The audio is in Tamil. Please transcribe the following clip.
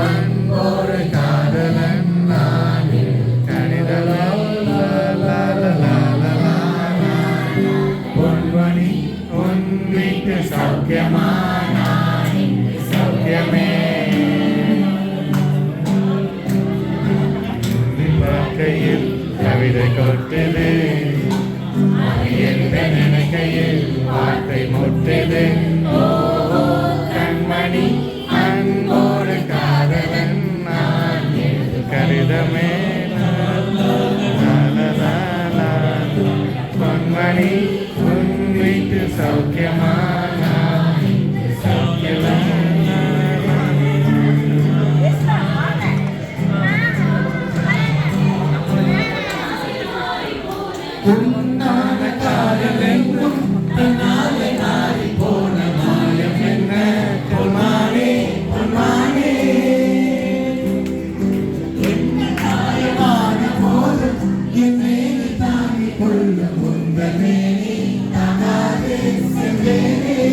அன்போரு காதலன் நானே பொன்மணி உன்மீட்டு சௌக்கியமான சௌக்கியமே வாழ்க்கையில் கவிதை கொட்டுது எந்த நினைக்கையில் வார்த்தை முட்டுது லா. பொன்மணி உன் வீட்டு சௌக்கியமா நான் இங்கு Listen, baby.